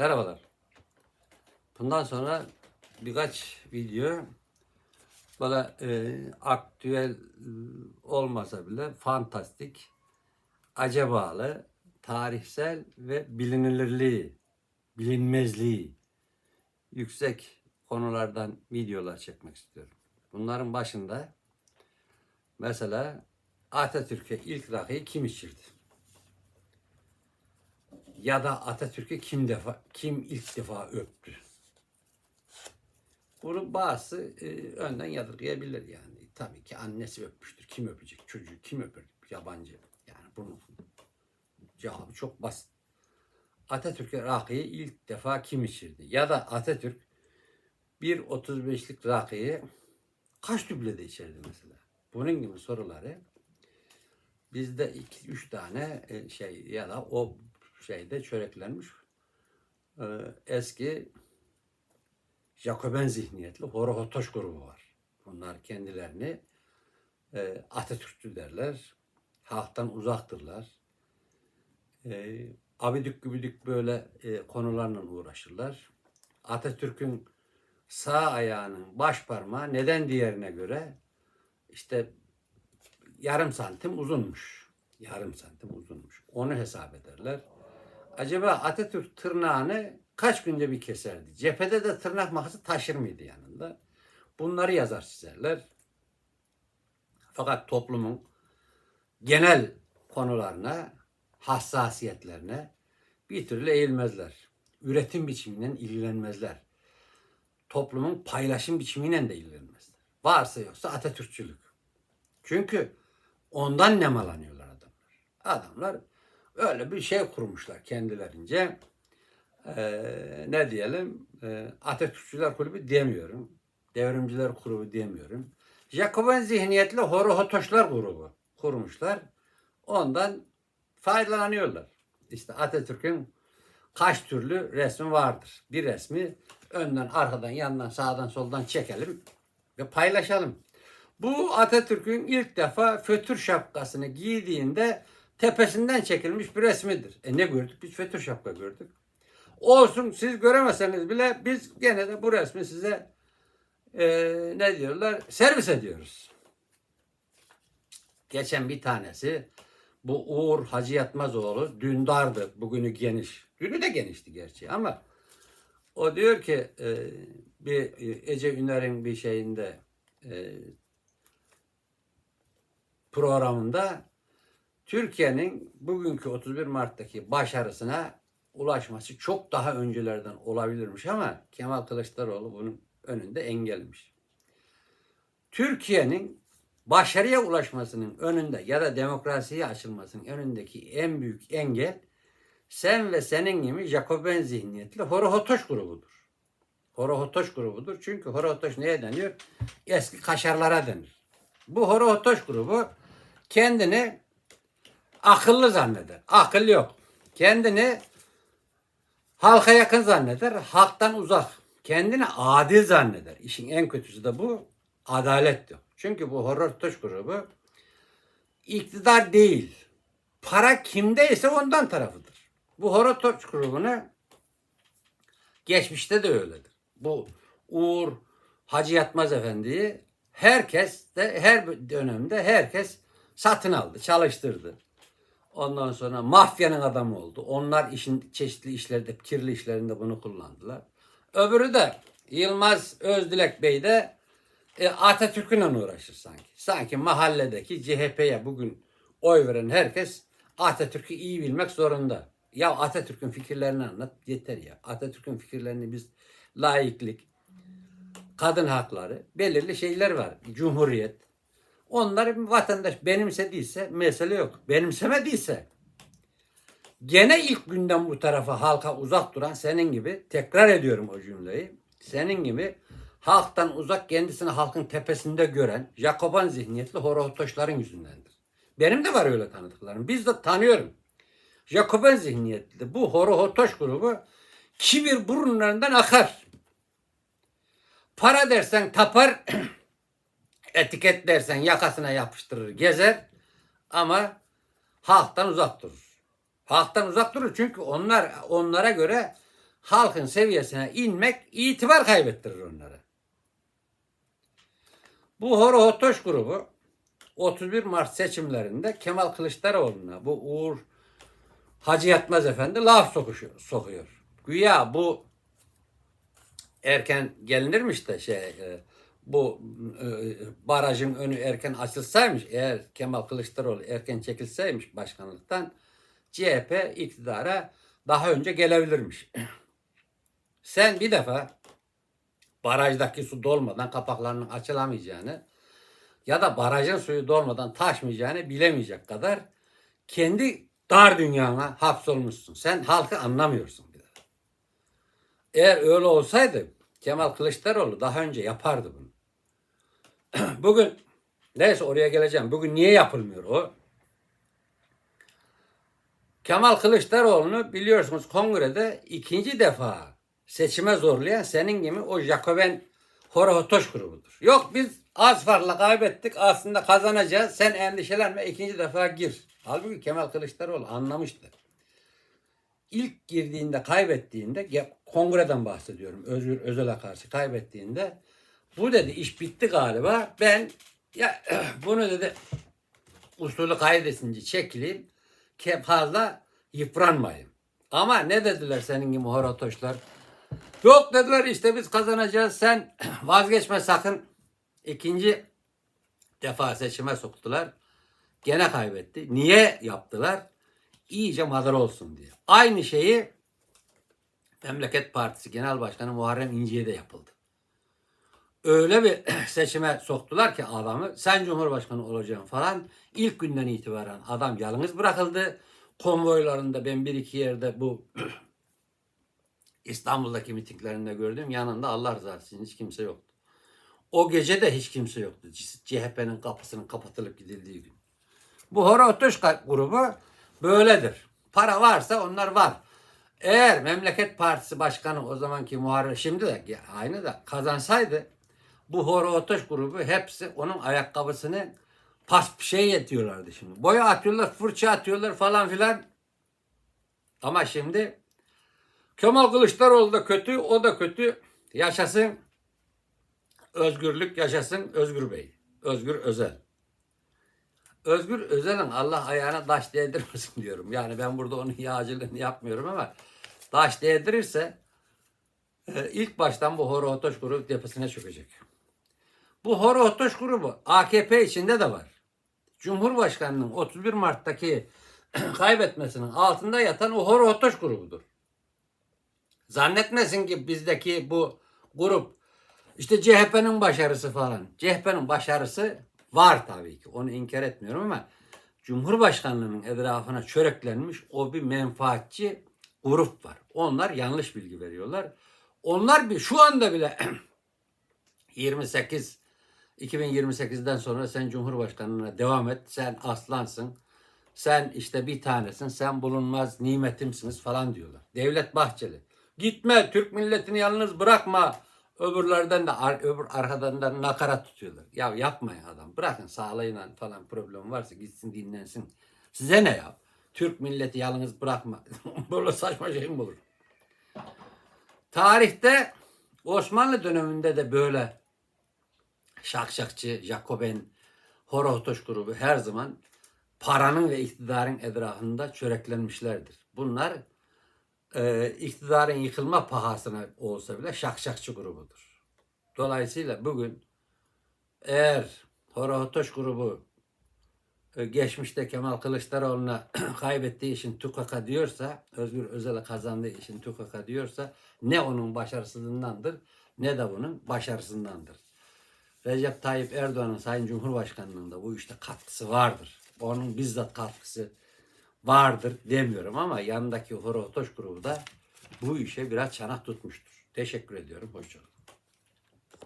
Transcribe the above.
Merhabalar. Bundan sonra birkaç video böyle e, aktüel olmasa bile fantastik, acabalı, tarihsel ve bilinirliği, bilinmezliği yüksek konulardan videolar çekmek istiyorum. Bunların başında mesela Atatürk'e ilk rakıyı kim içirdi? Ya da Atatürk'ü kim defa kim ilk defa öptü? Bunu bazısı e, önden yadırgayabilir yani. Tabii ki annesi öpmüştür. Kim öpecek? Çocuğu kim öper? Yabancı. Yani bunun cevabı çok basit. Atatürk'e rakıyı ilk defa kim içirdi? Ya da Atatürk bir 35'lik rakıyı kaç düblede içerdi mesela? Bunun gibi soruları bizde iki, üç tane e, şey ya da o şeyde çöreklenmiş e, eski Jacoben zihniyetli Horohotoş grubu var. Bunlar kendilerini e, Atatürkçü derler. Halktan uzaktırlar. E, abidik gübidik böyle e, konularla uğraşırlar. Atatürk'ün sağ ayağının baş parmağı neden diğerine göre işte yarım santim uzunmuş. Yarım santim uzunmuş. Onu hesap ederler. Acaba Atatürk tırnağını kaç günde bir keserdi? Cephede de tırnak makası taşır mıydı yanında? Bunları yazar çizerler. Fakat toplumun genel konularına, hassasiyetlerine bir türlü eğilmezler. Üretim biçiminden ilgilenmezler. Toplumun paylaşım biçimiyle de ilgilenmezler. Varsa yoksa Atatürkçülük. Çünkü ondan nemalanıyorlar adamlar. Adamlar öyle bir şey kurmuşlar kendilerince. Ee, ne diyelim? Ee, Atatürkçüler Kulübü demiyorum. Devrimciler Kulübü demiyorum. Jacoben zihniyetli Horohotoşlar grubu kurmuşlar. Ondan faydalanıyorlar. İşte Atatürk'ün kaç türlü resmi vardır. Bir resmi önden, arkadan, yandan, sağdan, soldan çekelim ve paylaşalım. Bu Atatürk'ün ilk defa fötür şapkasını giydiğinde tepesinden çekilmiş bir resmidir. E ne gördük? Biz fötür şapka gördük. Olsun siz göremeseniz bile biz gene de bu resmi size e, ne diyorlar? Servis ediyoruz. Geçen bir tanesi bu Uğur Hacı Yatmazoğlu dündardı. Bugünü geniş. Dünü de genişti gerçi ama o diyor ki e, bir e, Ece Üner'in bir şeyinde e, programında Türkiye'nin bugünkü 31 Mart'taki başarısına ulaşması çok daha öncelerden olabilirmiş ama Kemal Kılıçdaroğlu bunun önünde engelmiş. Türkiye'nin başarıya ulaşmasının önünde ya da demokrasiye açılmasının önündeki en büyük engel sen ve senin gibi Jacoben zihniyetli Horohotoş grubudur. Horohotoş grubudur. Çünkü Horohotoş neye deniyor? Eski kaşarlara denir. Bu Horohotoş grubu kendini akıllı zanneder. Akıl yok. Kendini halka yakın zanneder. Halktan uzak. Kendini adil zanneder. İşin en kötüsü de bu. Adalet yok. Çünkü bu Horohotoş grubu iktidar değil. Para kimdeyse ondan tarafıdır. Bu Horohotoş grubunu geçmişte de öyledir. Bu Uğur Hacı Yatmaz Efendi'yi herkes de her dönemde herkes satın aldı, çalıştırdı. Ondan sonra mafyanın adamı oldu. Onlar işin çeşitli işlerde, kirli işlerinde bunu kullandılar. Öbürü de Yılmaz Özdilek Bey de e, Atatürk'ünle uğraşır sanki. Sanki mahalledeki CHP'ye bugün oy veren herkes Atatürk'ü iyi bilmek zorunda. Ya Atatürk'ün fikirlerini anlat yeter ya. Atatürk'ün fikirlerini biz laiklik, kadın hakları, belirli şeyler var. Cumhuriyet. Onları vatandaş benimsediyse mesele yok. Benimsemediyse gene ilk günden bu tarafa halka uzak duran senin gibi tekrar ediyorum o cümleyi. Senin gibi halktan uzak kendisini halkın tepesinde gören Jacoban zihniyetli horotoşların yüzündendir. Benim de var öyle tanıdıklarım. Biz de tanıyorum. Jacoben zihniyetli bu horotoş grubu kibir burunlarından akar. Para dersen tapar, etiket dersen yakasına yapıştırır, gezer ama halktan uzak durur. Halktan uzak durur çünkü onlar onlara göre halkın seviyesine inmek itibar kaybettirir onları. Bu Horo Hotoş grubu 31 Mart seçimlerinde Kemal Kılıçdaroğlu'na bu Uğur Hacı Yatmaz Efendi laf sokuşuyor, sokuyor. Güya bu erken gelinirmiş de şey e, bu e, barajın önü erken açılsaymış eğer Kemal Kılıçdaroğlu erken çekilseymiş başkanlıktan CHP iktidara daha önce gelebilirmiş. Sen bir defa barajdaki su dolmadan kapaklarının açılamayacağını ya da barajın suyu dolmadan taşmayacağını bilemeyecek kadar kendi dar dünyana hapsolmuşsun. Sen halkı anlamıyorsun bir de. Eğer öyle olsaydı Kemal Kılıçdaroğlu daha önce yapardı bunu. Bugün neyse oraya geleceğim. Bugün niye yapılmıyor o? Kemal Kılıçdaroğlu'nu biliyorsunuz kongrede ikinci defa seçime zorlayan senin gibi o Jacoben Horohotoş grubudur. Yok biz az farkla kaybettik aslında kazanacağız sen endişelenme ikinci defa gir. Halbuki Kemal Kılıçdaroğlu anlamıştı. İlk girdiğinde kaybettiğinde kongreden bahsediyorum Özgür Özel'e karşı kaybettiğinde bu dedi iş bitti galiba ben ya bunu dedi usulü kaydesince çekileyim ki fazla yıpranmayın. Ama ne dediler senin gibi horotoşlar? Yok dediler işte biz kazanacağız sen vazgeçme sakın. İkinci defa seçime soktular. Gene kaybetti. Niye yaptılar? İyice madara olsun diye. Aynı şeyi Memleket Partisi Genel Başkanı Muharrem İnce'ye de yapıldı. Öyle bir seçime soktular ki adamı sen Cumhurbaşkanı olacaksın falan. İlk günden itibaren adam yalnız bırakıldı. Konvoylarında ben bir iki yerde bu İstanbul'daki mitinglerinde gördüm. Yanında Allah rızası için hiç kimse yoktu. O gece de hiç kimse yoktu. CHP'nin kapısının kapatılıp gidildiği gün. Bu Horotoş grubu böyledir. Para varsa onlar var. Eğer Memleket Partisi Başkanı o zamanki Muharrem şimdi de aynı da kazansaydı bu Horotoş grubu hepsi onun ayakkabısını pas şey yetiyorlardı şimdi. Boya atıyorlar, fırça atıyorlar falan filan. Ama şimdi Kemal Kılıçdaroğlu da kötü, o da kötü. Yaşasın özgürlük, yaşasın Özgür Bey. Özgür Özel. Özgür Özel'in Allah ayağına taş değdirmesin diyorum. Yani ben burada onun yağcılığını yapmıyorum ama taş değdirirse e, ilk baştan bu Horo Otoş grubu tepesine çökecek. Bu Horo Otoş grubu AKP içinde de var. Cumhurbaşkanının 31 Mart'taki kaybetmesinin altında yatan o Horo Otoş grubudur. Zannetmesin ki bizdeki bu grup işte CHP'nin başarısı falan. CHP'nin başarısı var tabii ki. Onu inkar etmiyorum ama Cumhurbaşkanlığının etrafına çöreklenmiş o bir menfaatçi grup var. Onlar yanlış bilgi veriyorlar. Onlar bir şu anda bile 28 2028'den sonra sen Cumhurbaşkanlığına devam et. Sen aslansın. Sen işte bir tanesin. Sen bulunmaz nimetimsiniz falan diyorlar. Devlet Bahçeli. Gitme Türk milletini yalnız bırakma. Öbürlerden de öbür arkadan da nakarat tutuyorlar. Ya yapmayın adam. Bırakın sağlığıyla falan problem varsa gitsin dinlensin. Size ne ya? Türk milleti yalnız bırakma. Böyle saçma şey mi olur? Tarihte Osmanlı döneminde de böyle şakşakçı, Jacoben, Horotoş grubu her zaman paranın ve iktidarın etrafında çöreklenmişlerdir. Bunlar e, iktidarın yıkılma pahasına olsa bile şakşakçı grubudur. Dolayısıyla bugün eğer Horotoş grubu e, geçmişte Kemal Kılıçdaroğlu'na kaybettiği için tukaka diyorsa, Özgür Özel'e kazandığı için tukaka diyorsa ne onun başarısızlığındandır ne de bunun başarısındandır. Recep Tayyip Erdoğan'ın Sayın Cumhurbaşkanlığında bu işte katkısı vardır. Onun bizzat katkısı vardır demiyorum ama yanındaki Horotoş grubu da bu işe biraz çanak tutmuştur. Teşekkür ediyorum. Hoşçakalın.